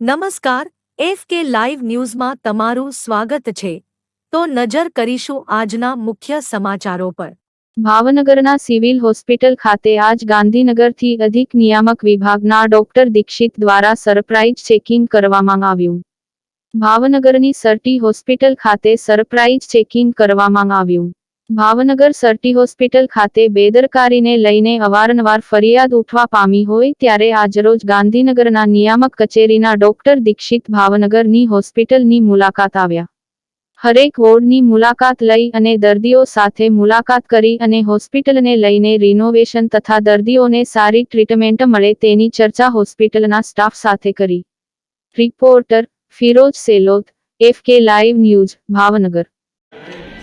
નમસ્કાર, F K live ન્યૂઝમાં તમારું સ્વાગત છે. તો નજર કરીશું આજના મુખ્ય સમાચારો પર. ભાવનગરના સિવિલ હોસ્પિટલ ખાતે આજ ગાંધીનગરથી અધિક નિયામક વિભાગના ડોક્ટર દીક્ષિત દ્વારા સરપ્રાઇઝ ચેકિંગ કરવામાં આવ્યું. ભાવનગરની સરટી હોસ્પિટલ ખાતે સરપ્રાઇઝ ચેકિંગ કરવામાં આવ્યું. ભાવનગર સરટી હોસ્પિટલ ખાતે બેદરકારીને લઈને અવારનવાર ફરિયાદ ઉઠવા પામી હોય ત્યારે આજરોજ ગાંધીનગરના નિયામક કચેરીના ડોક્ટર દીક્ષિત ભાવનગરની હોસ્પિટલની મુલાકાત આવ્યા. હરેક વોર્ડની મુલાકાત લઈ અને દર્દીઓ સાથે મુલાકાત કરી અને હોસ્પિટલને લઈને રિનોવેશન તથા દર્દીઓને સારી ટ્રીટમેન્ટ મળે તેની ચર્ચા હોસ્પિટલના સ્ટાફ સાથે કરી. Reporter Firoz Selot, F K live news, Bhavnagar.